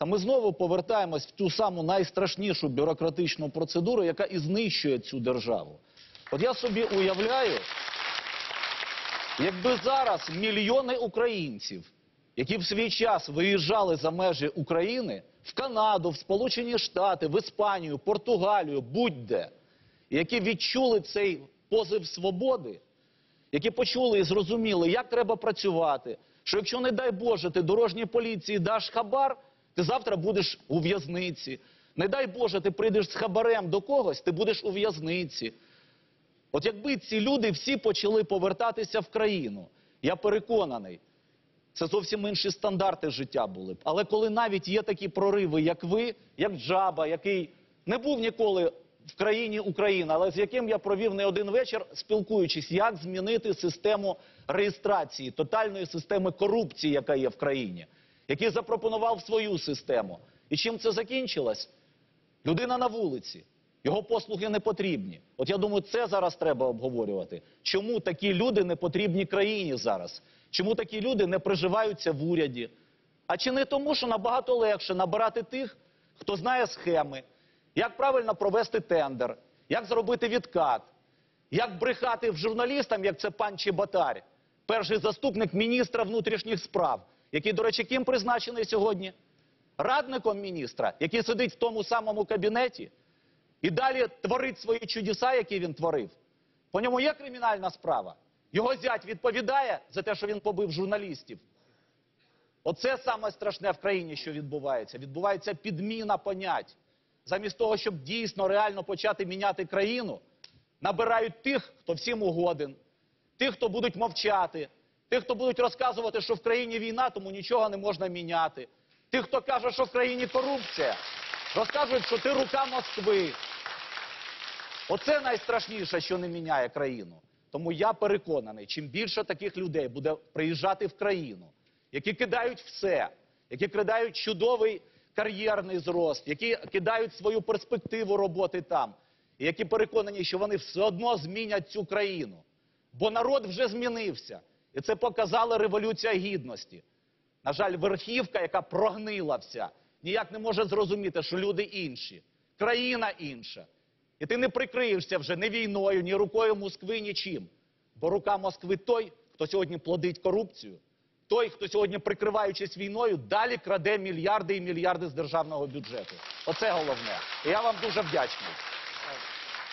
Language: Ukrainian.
Та ми знову повертаємось в ту саму найстрашнішу бюрократичну процедуру, яка і знищує цю державу. От я собі уявляю, якби зараз мільйони українців, які в свій час виїжджали за межі України в Канаду, в Сполучені Штати, в Іспанію, Португалію, будь-де, які відчули цей позив свободи, які почули і зрозуміли, як треба працювати, що якщо, не дай Боже, ти дорожній поліції даш хабар, ти завтра будеш у в'язниці. Не дай Боже, ти прийдеш з хабарем до когось, ти будеш у в'язниці. От якби ці люди всі почали повертатися в країну, я переконаний, це зовсім інші стандарти життя були б. Але коли навіть є такі прориви, як ви, як Джаба, який не був ніколи в країні Україна, але з яким я провів не один вечір, спілкуючись, як змінити систему реєстрації, тотальної системи корупції, яка є в країні, який запропонував свою систему. І чим це закінчилось? Людина на вулиці. Його послуги не потрібні. От я думаю, це зараз треба обговорювати. Чому такі люди не потрібні країні зараз? Чому такі люди не приживаються в уряді? А чи не тому, що набагато легше набирати тих, хто знає схеми, як правильно провести тендер, як зробити відкат, як брехати в журналістам, як це пан Чеботар, перший заступник міністра внутрішніх справ, який, до речі, ким призначений сьогодні? Радником міністра, який сидить в тому самому кабінеті і далі творить свої чудеса, які він творив. По ньому є кримінальна справа. Його зять відповідає за те, що він побив журналістів. Оце саме страшне в країні, що відбувається. Відбувається підміна понять. Замість того, щоб дійсно реально почати міняти країну, набирають тих, хто всім угоден, тих, хто будуть мовчати, тих, хто будуть розказувати, що в країні війна, тому нічого не можна міняти. Тих, хто каже, що в країні корупція, розказують, що ти рука Москви. Оце найстрашніше, що не міняє країну. Тому я переконаний, чим більше таких людей буде приїжджати в країну, які кидають все, які кидають чудовий кар'єрний зрост, які кидають свою перспективу роботи там, і які переконані, що вони все одно змінять цю країну. Бо народ вже змінився. І це показала Революція Гідності. На жаль, верхівка, яка прогнила вся, ніяк не може зрозуміти, що люди інші, країна інша. І ти не прикриєшся вже ні війною, ні рукою Москви, нічим. Бо рука Москви той, хто сьогодні плодить корупцію, той, хто сьогодні, прикриваючись війною, далі краде мільярди і мільярди з державного бюджету. Оце головне. І я вам дуже вдячний.